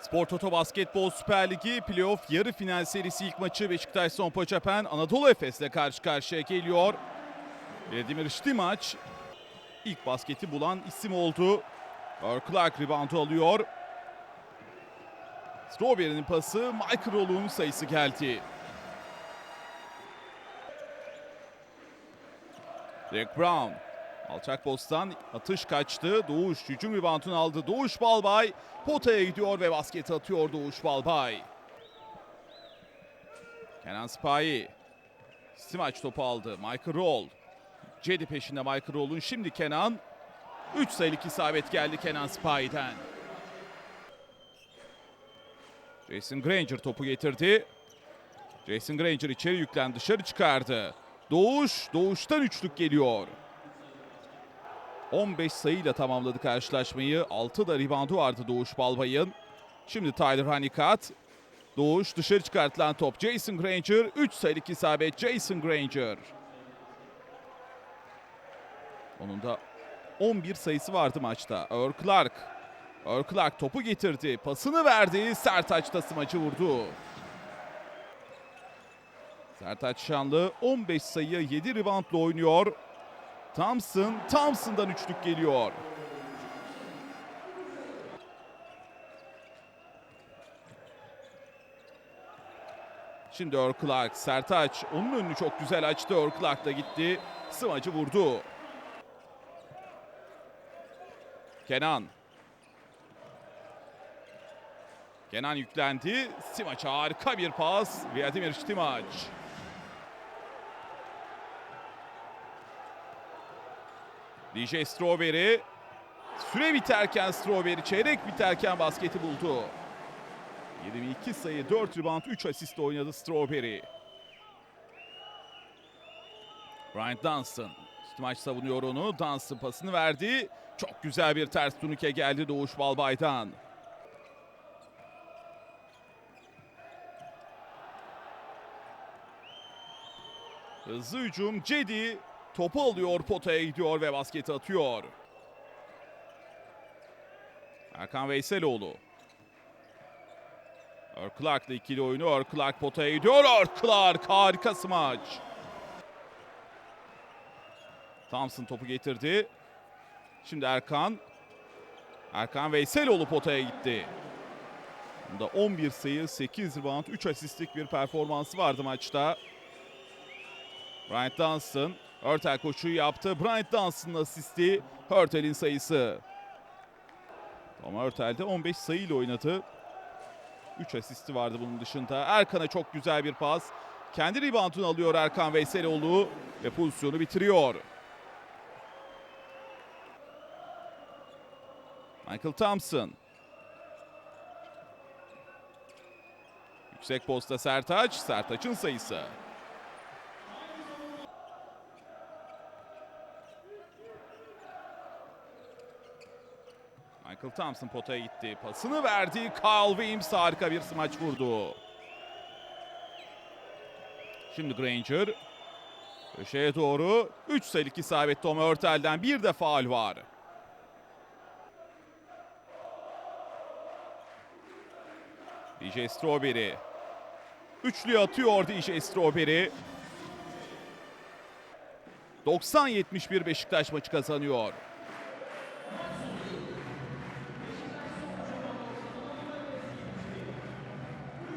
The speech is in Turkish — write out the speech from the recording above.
Spor Toto Basketbol Süper Ligi playoff yarı final serisi ilk maçı Beşiktaş Sonpaçapen Anadolu Efes'le karşı karşıya geliyor. Vladimir Stimac ilk basketi bulan isim oldu. Clark reboundu alıyor. Strawberry'nin pası Michael Roll'un sayısı geldi. Derek Brown alçak posttan atış kaçtı. Doğuş hücum reboundunu aldı. Doğuş Balbay potaya gidiyor ve basket atıyor Doğuş Balbay. Kenan Sipahi. Stimaç topu aldı. Michael Roll. Cedi peşinde Michael Roll'un. Şimdi Kenan. 3 sayılık isabet geldi Kenan Sipahi'den. Jason Granger topu getirdi. Jason Granger içeri yüklendi. Dışarı çıkardı. Doğuş. Doğuştan üçlük geliyor. 15 sayıyla tamamladı karşılaşmayı. 6 da reboundu vardı Doğuş Balbay'ın. Şimdi Tyler Honeycutt. Doğuş dışarı çıkartılan top. Jason Granger. 3 sayılık isabet Jason Granger. Onun da 11 sayısı vardı maçta. Earl Clark. Earl Clark topu getirdi. Pasını verdi. Sertaç da smacı vurdu. Sertaç Şanlı 15 sayıya 7 reboundla oynuyor. Thompson, Thompson'dan üçlük geliyor. Şimdi Clark, Sertaç onun önünü çok güzel açtı. Clark da gitti. Smacı vurdu. Kenan. Kenan yüklendi. Stimaç harika bir pas. Vladimir Stimaç. DJ Strawberry. Süre biterken Strawberry çeyrek biterken basketi buldu. 22 sayı 4 rebound 3 asist oynadı Strawberry. Bryant Dunstan. Stimaç savunuyor onu. Dunstan pasını verdi. Çok güzel bir ters turnike geldi Doğuş Balbay'dan. Hızlı hücum. Cedi topu alıyor, potaya gidiyor ve basketi atıyor. Erkan Veyseloğlu. Earl Clark'la ikili oyunu. Clark potaya gidiyor. Clark harika smaç. Thompson topu getirdi. Şimdi Erkan. Erkan Veyseloğlu potaya gitti. Bunda 11 sayı, 8 rebound, 3 asistlik bir performansı vardı maçta. Bryant Dunstan. Hörtel koşuyu yaptı. Bryant Dunstan'ın asisti. Hörtel'in sayısı. Ama Hörtel de 15 sayıyla oynadı. 3 asisti vardı bunun dışında. Erkan'a çok güzel bir pas. Kendi reboundunu alıyor Erkan Veyseloğlu ve pozisyonu bitiriyor. Michael Thompson. Yüksek posta Sertaç. Sertaç'ın sayısı. Michael Thompson potaya gitti. Pasını verdi. Kyle Williams harika bir smaç vurdu. Şimdi Granger. Köşeye doğru 3 sayılık isabet Tom Hörtel'den bir de faal var. DJ Strawberry. Üçlü atıyor DJ Strawberry. 90-71 Beşiktaş maçı kazanıyor.